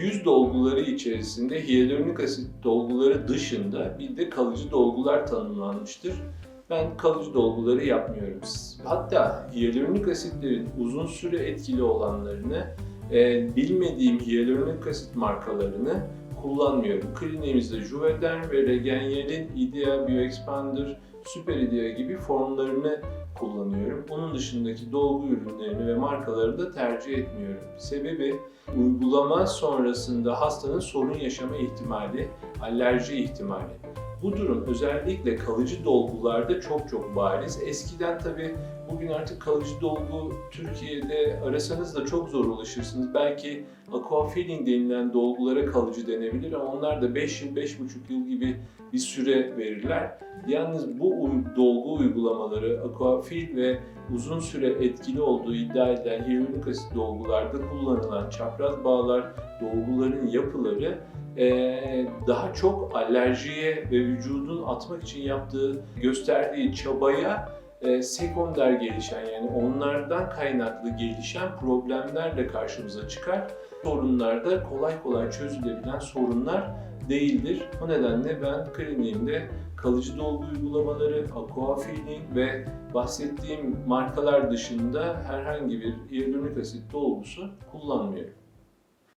Yüz dolguları içerisinde hyaluronik asit dolguları dışında bir de kalıcı dolgular tanımlanmıştır. Ben kalıcı dolguları yapmıyorum. Hatta hyaluronik asitlerin uzun süre etkili olanlarını, e, bilmediğim hyaluronik asit markalarını kullanmıyorum. Kliniğimizde Juvederm ve Regenyel'in Idea Bioexpander, Super Idea gibi formlarını kullanıyorum. Onun dışındaki dolgu ürünlerini ve markaları da tercih etmiyorum. Sebebi uygulama sonrasında hastanın sorun yaşama ihtimali, alerji ihtimali. Bu durum özellikle kalıcı dolgularda çok çok bariz. Eskiden tabi bugün artık kalıcı dolgu Türkiye'de arasanız da çok zor ulaşırsınız. Belki aquafilling denilen dolgulara kalıcı denebilir ama onlar da 5 yıl, 5,5 yıl gibi bir süre verirler. Yalnız bu dolgu uygulamaları aquafil ve uzun süre etkili olduğu iddia edilen hyaluronik asit dolgularda kullanılan çapraz bağlar, dolguların yapıları eee, daha çok alerjiye ve vücudun atmak için yaptığı, gösterdiği çabaya eee, sekonder gelişen yani onlardan kaynaklı gelişen problemlerle karşımıza çıkar. Sorunlar da kolay kolay çözülebilen sorunlar değildir. O nedenle ben kliniğimde kalıcı dolgu uygulamaları, aquafilling ve bahsettiğim markalar dışında herhangi bir hyaluronik asit dolgusu kullanmıyorum.